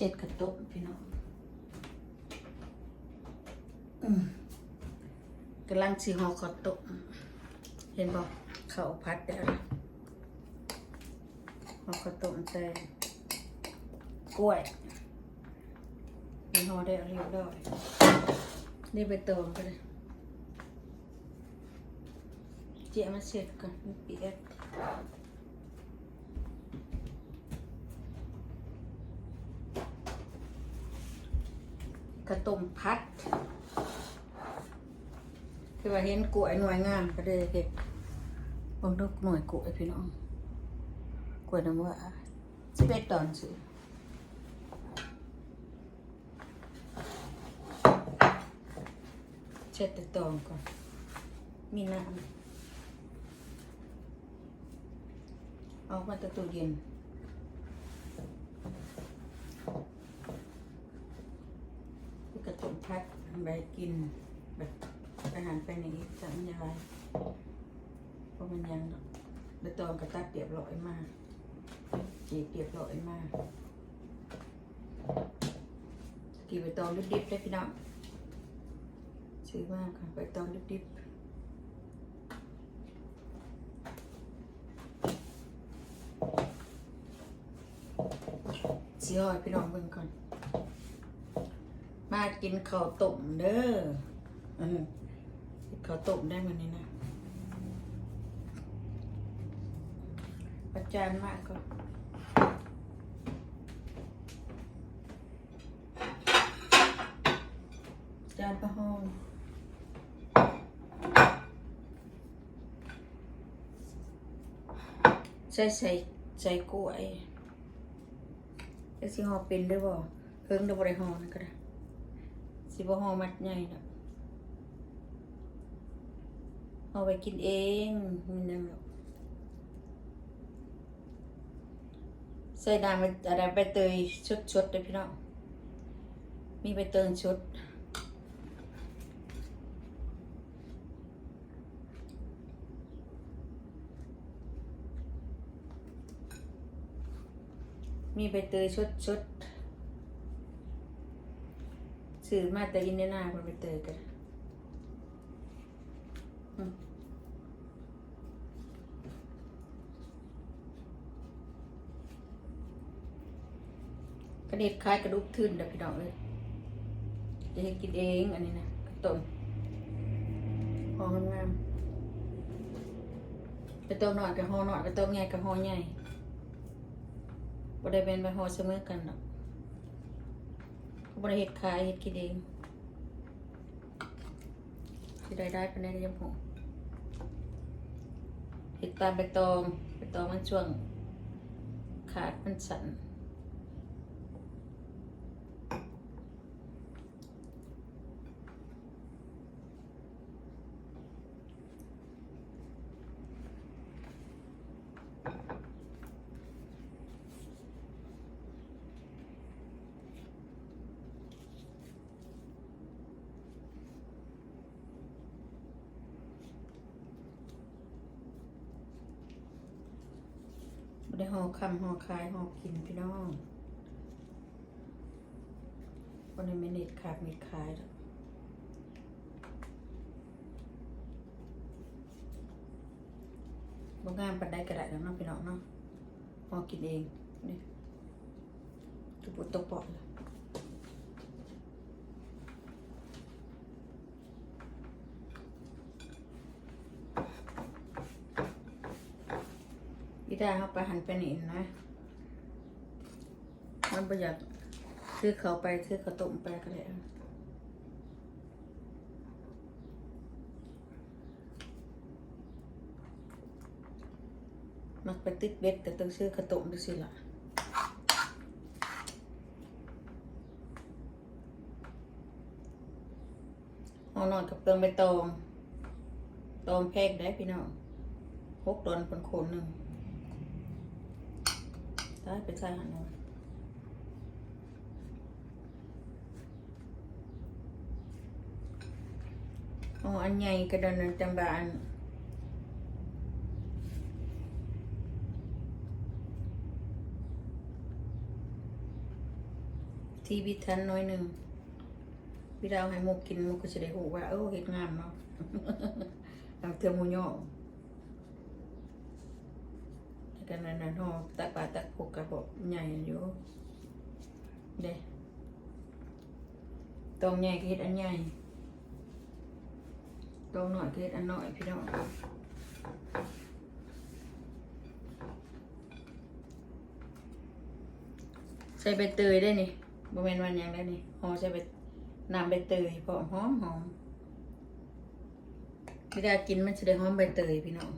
เช็ดกระตุกพี่น้องกำลังสีหอกระตุกเห็นบอกเขาพัดแล้วนะหอกระตุกแต่กล้วยเป็นหอได้เรียบร้อยนี่ไปเติมไปเลยเจียมาเสร็จก่อนมันเปียก กระ ต้มพัด คือว่าเห็นกล้วยหน่วยงามก็เลยเก็บเบางลูกหน่วยกล้วยพี่น้องกล้วยน้ำว่าสิบเอ็ดตอนสิเช็ดตะตองก่อน มีน้ำเอามาตะตู้เย็น ที่กระตุนพัด ใบกินแบบอาหารไปในสัญญาเพราะมันยังใบตองกระตัดเรียบร้อยมากจีเรียบร้อยมากกี่ใบตองดิบๆได้พี่น้องซื้อมากค่ะใบตองดิบๆสีหอยพี่น้องเบิ่งก่อน มากินข้าวต้มเด้อเออกินข้าวต้มได้มันนี้นะอาจารย์มากก็จารย์ประหองใส่ใส่ใส่กล้วยจะสิหอเป็นได้บ่เพิ่งด้บ่ได้หอนก็ได้ สิบห่อมัดใหญ่ดอกเอาไปกินเองมันยังหรอกใส่น้ำมันอะไรใบเตยชุดๆเลยพี่น้องมีใบเตยชุดมีใบเตยชดชด ๆซื้อมาแต่อินเดียนาคนไปเตยกันกระเด็ดคล้ายกระดูกทื่นเด้อพี่น้องเลยจะให้กินเองอันนี้นะกระต้นหองงามๆไปต้มหน่อยกับหอหน่อยไปต้มใหญ่กับหอใหญ่บ่ได้เป็นไปหอเสมอกันหรอก บริเหตุขายเฮ็ดกินเองที่ได้ได้เป็นได้ยังหงเห็ดตามใบตองใบตองมันช่วง ขาดมันสั่นบ่ ได้ห่อคำห่อคายหอกินพี่น้องวันนี้ไม่เน็ตขาดเม็ดขายแล้วบ่งามปันได้กระไดแล้วเนาะพี่น้องเนาะหอกินเองนี่ตุปุตตกปอดเลยอี ได้เขาไปหันไปนี่นะมันประหยัดซื้อเขาไปซื้อข้าวต้มไปก็ได้มักไปติดเบ็ดแต่ต้องซื้อข้าวต้มดูสิล่ะหอนอนกับเปลืองใบตองตองแพกได้พี่น้องหกดอนคนคนหนึ่ง ได้เป็นใส่หันน่อยอ๋ออันใหญ่กระดานจังบานทีบิทันน้อยหนึ่งพี่ดาวให้มุกกินมุกก็จะได้หูว่าเออเห็ดงามเนาะทำเทอมูยอง กันนั้นนะห่อตักปลาตักผกกระบอกใหญ่อยู่เด้ตองใหญ่ก็เห็ดอันใหญ่ตองหน่อยก็เห็ดอันน้อยพี่น้องใส่ใบเตยได้นี่บะเมนวันยังได้นี่หอใส่ใบน้ำใบเตยพอหอมหอมเวลากินมันจะได้หอมใบเตยพี่น้อง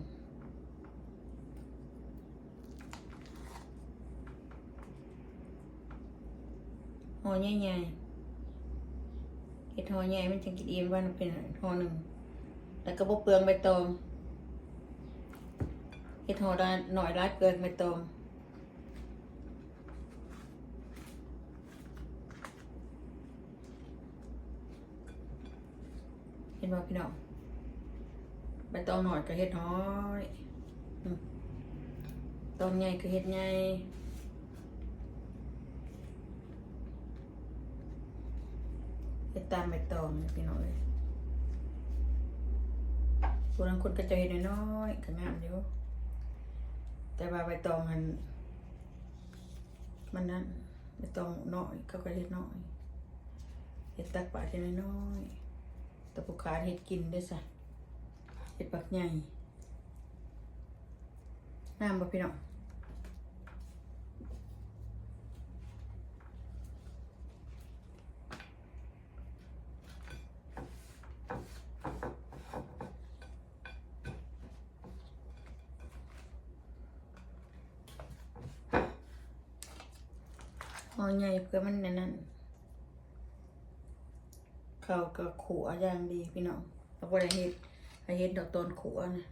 อใหญ่ๆเห็ดหอใหญ่มันจะกินอิ่มว่ามันเป็นหอหนึ่งแล้วก็บเปลืองใบตองเห็ดหอด้หน่อยร้ายเปลืองใบตองเห็นบ่พี่น้องใบตองหน่อยก็เห็ดน้อยตองใหญ่ก็เห็ดใหญ่ เฮ็ด ตามใบตองพี่น้องเลยผู้นั้นคนก็จะเห็นน้อยๆก็งามอยู่แต่ว่าใบตองมัน มันนั้นใบตองน้อยเขาก็เฮ็ดน้อยเฮ็ดตักปลาเฮ็ดน้อยแต่ผู้ค้าเฮ็ดกินได้อซะเฮ็ดปักใหญ่งามบ่พี่น้อง หอ ใหญ่เพื่อมันนั่นนั่นเขาก็ขัวอย่างดีพี่น้องเราบ่ได้เฮ็ดให้เฮ็ดดอกต้นขัวนะ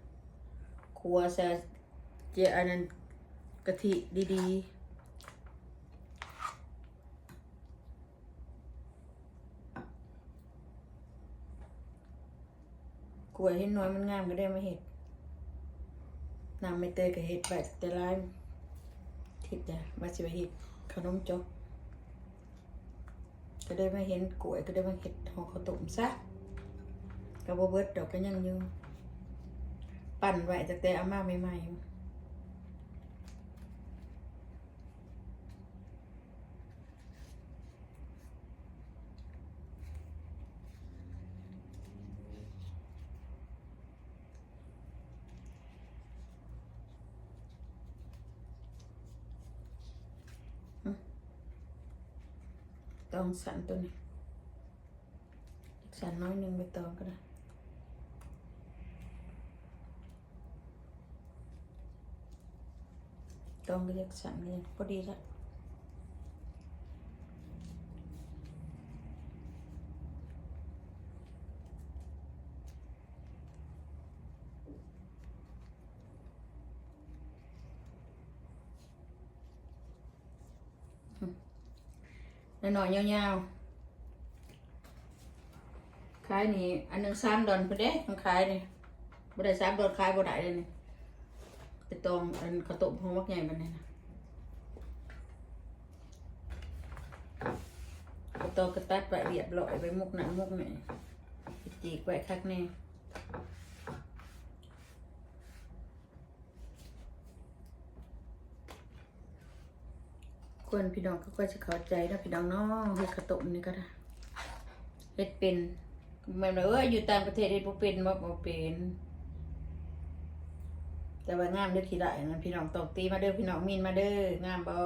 ขัวใส่เจอันนั้นกะทิดีๆกล้วเฮ็ดน้อยมันงามก็ได้มาเฮ็ดน้ำไม่เตยก็เฮ็ดแบบแต่ร้ายทิดจ้ะมาสิไปเฮ็ดขนมจก ก็ได้มาเห็นกล้วยก็ได้มาเห็ดหอข้าวต้มซะก็บ่เบิดดอกก็ยังอยู่ปั่นไว้ตั้งแต่อามาใหม่ๆ องสันตัวนี้อีกสันน้อยหนึ่งไปตองก็ได้ตองก็อยากสันก็ยังพอดีละ หน่อยๆยาวๆขายนี่อันนึงสามดอนพอเด้มันขายนี่บ่ได้สามดอนขายบ่ได้เลยนี่ไปตองอันข้าวต้มพองมักใหญ่มันนี่นะไปตองกระตัดไปเรียบร้อยไปมุกหนังมุกนี่จีกไว้คักแน่ ควรพี่น้องก็ก็จะเข้าใจนะพี่น้องเนาะเฮ็ดข้าวต้มนี่ก็ได้เฮ็ดเป็นแม่นว่าเอออยู่ต่างประเทศเฮ็ดบ่เป็นบ่บ่เป็นแต่ว่างามเด้อขี้ได้นพี่น้องตอกตีมาเด้อพี่น้องมีนมาเด้องามบ่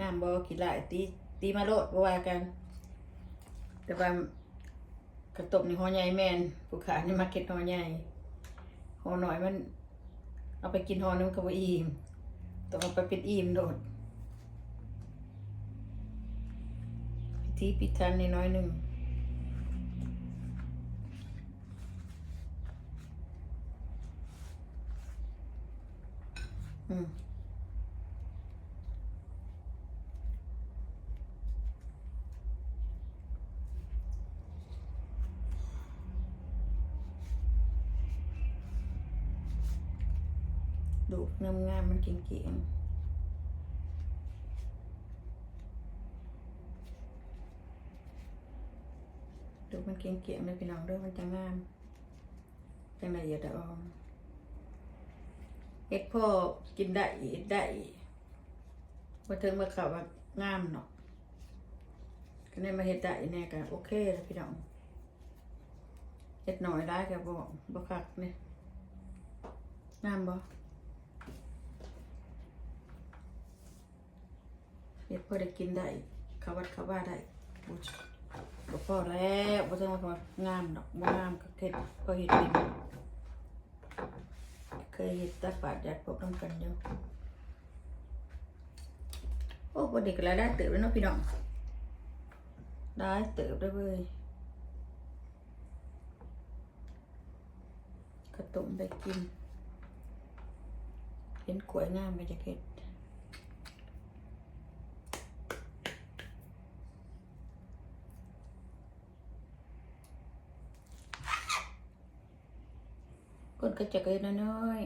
งามบ่ขี้ได้ตีตีมาโลดบ่ว่ากัน แต่ว่ากระตบนี่ห่อใหญ่แมนผู้ขายนี่มาเก็ตห่อใหญ่ห่อน้อยมัน เอาไปกินหอนึงก็บ่อิ่ม ต้องเอาไปเป็นอิ่มโดดพิธีพิธันนิดน้อยหนึ่งอืม ลูกงามงามมันเก่งเก่งดูมันเก่งเก่งเลยพี่น้องด้วยมันจะงามจังไรอย่าได้ออเอ็ดพ่อกินได้เอ็ดได้มาถึงมาข่าวว่างามเนาะก็ได้มาเห็ดได้แน่กันโอเคแล้วพี่น้องเห็ดหน่อยได้แกับบอกบอกคักเนี่ยงามบ่ เฮ็ดพอได้กินได้ขาวัดขาว่าได้บ่บ่พอแล้วบ่ต้องว่างามดอกบ่งามก็เฮ็ดก็เฮ็ดเป็นเคยเฮ็ดตักบาดยัดพวกน้ำกันอยู่โอ้บ่เด็กก็ได้เติบแล้วเนาะพี่น้องได้เติบได้เว้ยกระตุ่มได้กิน เห็นกล้วยงามไปจะเฮ็ด คนก็จะเกิดน้อย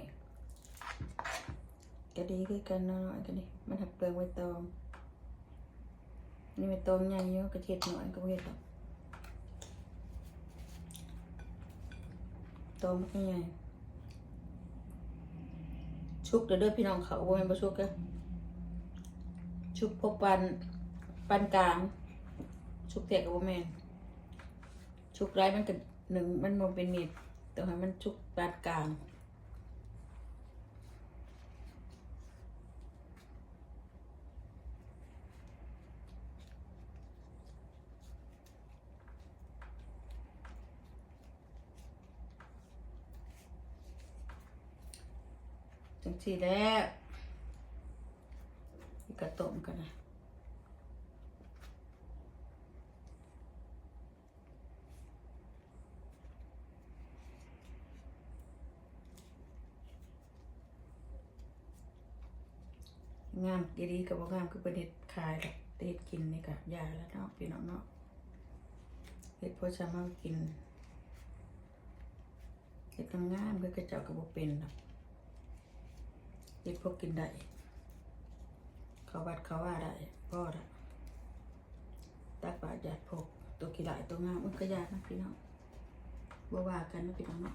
ๆก็ดีคือกันน้อยๆกันดิมันหักเปลือกไว้ตองนี่ไว้ตองใหญ่เยอะกระเทียดหน่อยก็บ่เห็ดหรอกตองมันใหญ่ชุกเดี๋ยวเด้อพี่น้องเขาบ่แม่นบ่ชุกเด้อชุกพบปันปันกลาง ชุกแตกกับบ่แม่นชุกไรมันก็หนึ่งมันบ่เป็นเม็ด แต่ให้มันชุกปานกลาง จังสีแล้วกระต้มกันนะ งามดีๆกับว่างามคือประเด็ดขายแหละแต่เด็ดกินนี่กับยาแล้วเนาะพี่น้องเนาะเห็ดพอจะมากินเห็ดงามก็กระเจ้ากับบ่เป็นหรอกเด็กพวกกินได้เขาวัดเขาว่าได้พ่อได้ตักบาทหยาดพกตัวกี่หลายตัวงามมันก็ยากนะพี่น้องว่าว่ากันนะพี่น้องเนาะ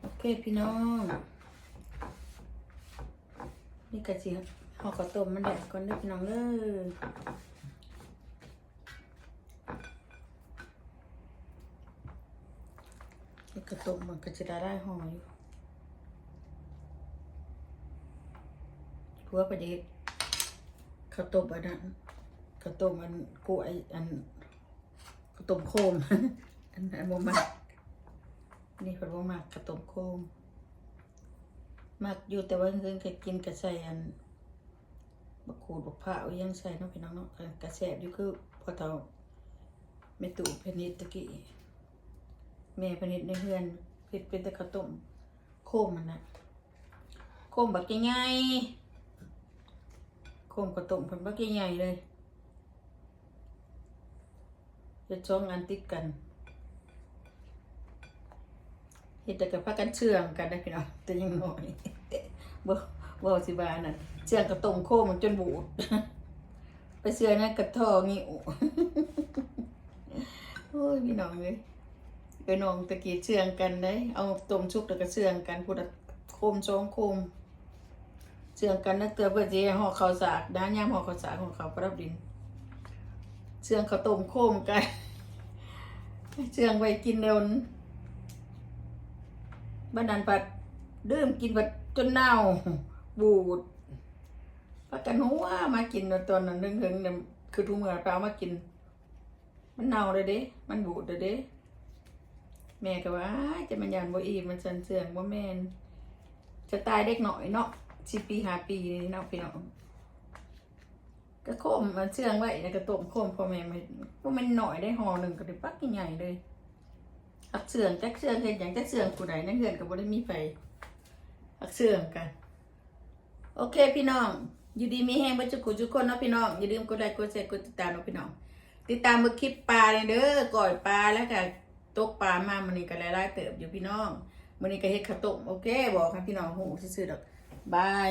โอเคพี่น้อง นี่กระเจี๊ยบห่อข้าวต้มมันแดดก่อนเด้อพี่น้องเลยนี่กระต้มมันก็จะได้ได้ห่ออยู่พัวประเด็กข้าวต้มอันนั้นข้าวต้มอันกล้วยอันข้าวต้มโคมอันอันบ่มักนี่เพิ่นบ่มักข้าวต้มโคม มักอยู่แต่ว่าเพิ่นเคยกินกระใส่อันบักขูดบักผ้าวอิหยังใส่เนาะพี่น้องเนาะอันกระแสบอยู่คือพอเฒ่าแม่ตู่เพนิดตะกี้แม่เพนิดในเฮือนเฮ็ดเป็นแต่ข้าวต้มโคมมันนะโคมบักใหญ่โคมกระตุ่มเพิ่นบักใหญ่เลยจะช่องอันติดกัน เฮ็ดแต่กับพากันเชื่องกันได้พี่น้องแต่ยังน้อยบ่บ่สิบานั่นเชื่องกระตุ่มโคมมันจนบูดไปเชื่อนะกระทองิ้โอ้ยพี่น้องเอ้ยเอ้ยน้องตะกี้เชื่องกันได้ เอาต้มชุกแล้วก็เชื่องกันพูดอะโคมสองโคมเชื่องกันนักเตือเพื่อจะห่อข้าวสากด้านย่ามห่อข้าวสากของเขาประดับดินเชื่องข้าวต้มโค้มกันเชื่องไว้กินเร็วนั้น บ้านนันปัดดื่มกินปัดจนเน่าบูดพักกันหัวมากินตอนนั้นนึงถึงคือทุกเมื่อไปเอามากิน มันเน่าเลยเด้มันบูดเลยเด้แม่ก็ว่าจะมันยานบ่อีมันสันเสื่องบ่แม่นจะตายเด็กหน่อยเนาะสิปีหาปีนี่เนาะพี่น้องก็โคมมันเชื่องไว้แล้วก็ต้มโคมพ่อแม่ไม่ว่ามันหน่อยได้ห่อหนึ่งก็ได้ปักใหญ่เลย หักเสื่องจักเสื่องเห็นอย่างจักเสื่องผู้ใดนั่นเงินก็บ่ได้มีไฟหักเสื่องกัน โอเคพี่น้องอยู่ดีมีแห้งบัจุกุจุคนเนาะพี่น้องอย่าลืมกดไลค์กดแชร์กดติดตามเนาะพี่น้องติดตามมือคลิปปลาเนี่ยเด้อก่อยปลาแล้วก็ตกปลามามันนี่ก็หลายๆเติบอยู่พี่น้องมันนี่ก็เฮ็ดข้าวต้มโอเคบอกให้พี่น้องหูซื่อๆดอกบาย